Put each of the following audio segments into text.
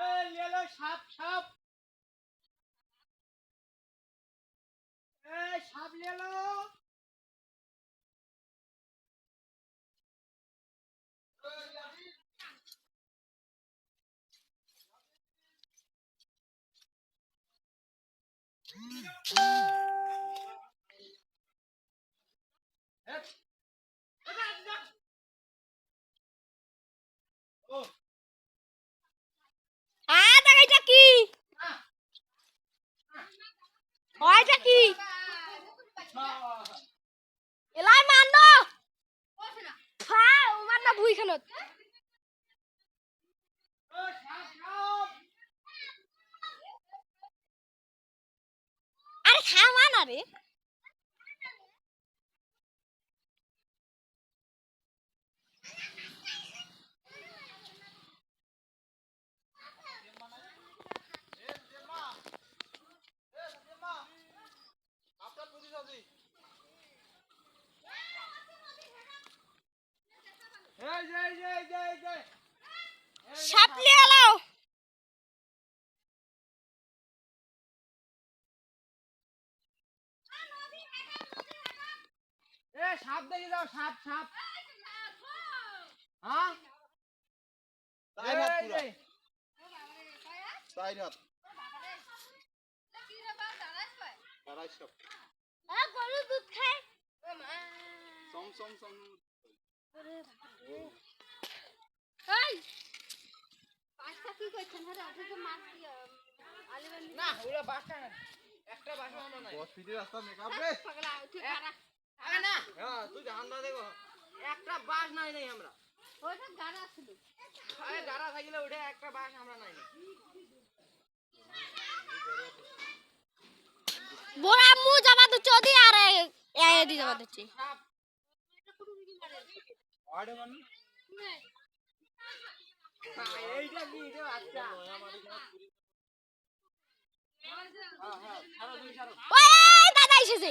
সাপ সাপ। সাপ লেলো ও আ দেখ এটা কি ওইটা কি এলাই মান্ন হ্যাঁ ও মান্ন ভুইখানত ও সাপ সাপ আরে খা মান আরে এই যে এই যে এই যে এই যে সাপ লিয়ে এলাও এ সাপ দেখি দাও সাপ সাপ হ্যাঁ তাই হাত এই পুরা যে। তাই হাত আড়াইশো গরু দুধ খায়। সম সম সম। এই। পাঁচটা কি করছেন হ্যাঁ মাছ না ওরা বাসা একটা বাসা নাই। দশ ফিটের রাস্তা মেকআপ রে। পাগলা উঠে আরে না। হ্যাঁ তুই ধান না দেখো। একটা বাস নাই নাই আমরা। ওটা গাড়া ছিল। আরে গাড়া থাকলে ওঠে একটা বাস আমরা নাই। বড় আম্মু জামা তো চদি আর এ দি জামা দিচ্ছি। মানে হ্যাঁ, এইটা কি এটা আচ্ছা হ্যাঁ হ্যাঁ ওই দাদা এসেছে।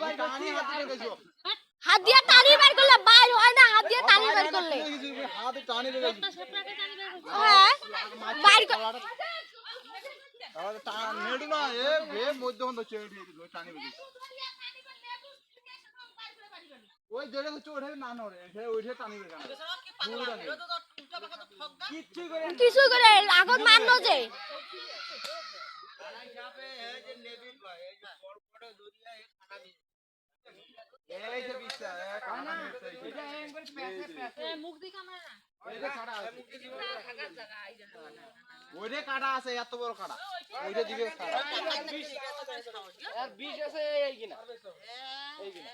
করে টানি হাত করে গেছো হাত দিয়ে টানি বের করলে বাইর হয় না হাত দিয়ে টানি বের করলে। হাতে টানি লেগে হ্যাঁ বাইর নেড়ু না এ মধ্যে চেড়ে টানি ওই তো চড়ে না সে টানি কিছু করে আগত মানলো যে। এই যে বিছা এ কানা নিচ্ছে এটা একবার প্যাসে প্যাসে এই যে। কাটা আছে। ওইটা কাটা আছে এত বড় কাটা। ওইটা দিকে আর বিষ আছে এই কিনা? এই কিনা?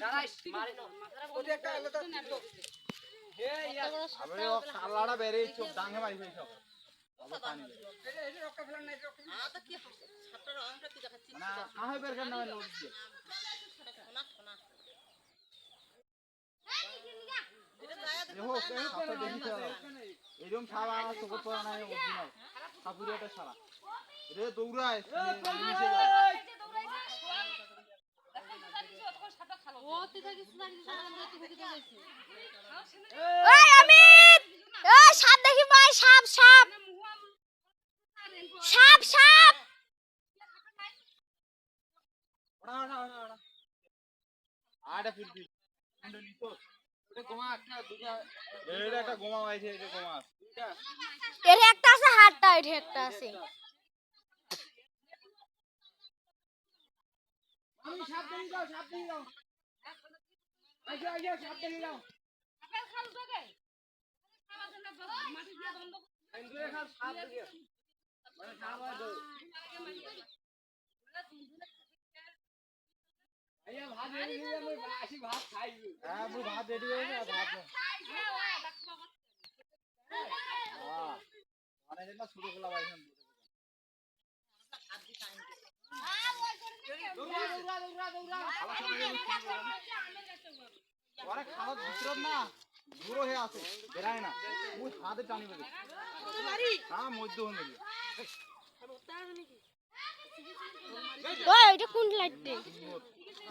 না না। চোখ ডাঙে মারি সব এরকম সাপ আমার চোখে পড়ে না অরিজিনাল সাপুরিয়াটা সারা রে দৌড়ায় সাপ দেখি ভাই সাপ সাপ আড়া ফিরবি। ওটা গোমা একটা দুটা। এটা একটা গোমা এই যে গোমা আছে। এর একটা আছে হাতটা এর একটা আছে। আমি সাপ দেখি যাও সাপ দেখি যাও। আইসো আইসো সাপ যাও। আমি দূরে খাল সাপ দেখি যাও। মানে সাপ আর দৌড়। আইয়া ভাত রেডি হয়ে আমি আসি ভাত খাওয়ার ভিতরত না বুড়ো হয়ে আছে বেড়ায় না। মুই হাতে টানি বেড়ে হ্যাঁ মধ্য হয়ে গেল ওই এটা কোন লাইটতে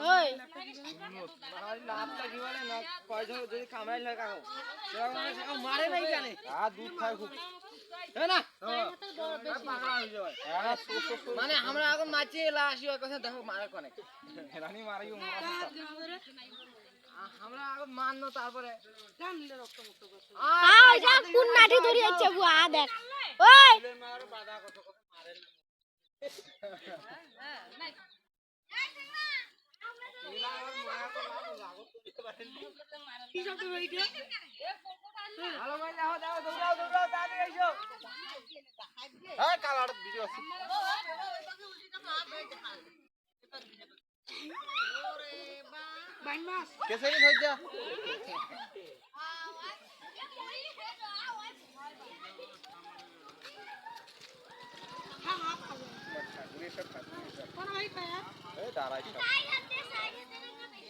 ওই। লাভটা কি বলে না পয়সা যদি কামাই লাগে কাকো মারে নাই জানে হ্যাঁ দুধ খায় খুব তাই না পাগলা হয়ে যাবে হ্যাঁ সো সো সো মানে আমরা এখন মাছি এলা আসি ওই কথা দেখো মারে কোনে। রানী মারাই আমরা এখন মানলো তারপরে আ যা কোন নাটি ধরি হচ্ছে বুয়া দেখ। ওই। ভালো মাইলে দাও দাও দৌড়াও দৌড়াও তাড়াতাড়ি এসো হ্যাঁ কালার ভিডিও আছে কেসে নি ধৈর্য এই দাঁড়াই সব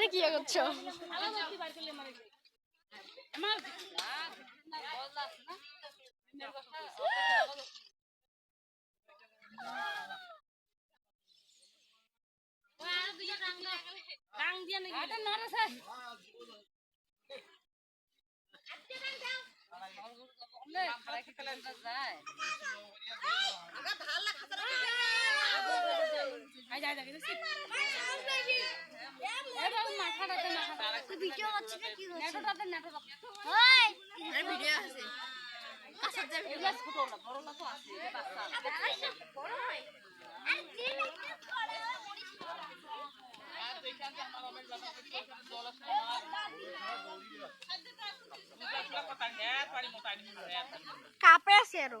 হানে কি করছ টাং দিয়ে নাকি? খাতরা ভিডিও করছিস না কি করছিস ওই এই ভিডিও আছে কাছে যা ভিডিও ছোট না বড় না তো আছে বাচ্চা বড় হয় আরে কি কাপে আছে আরও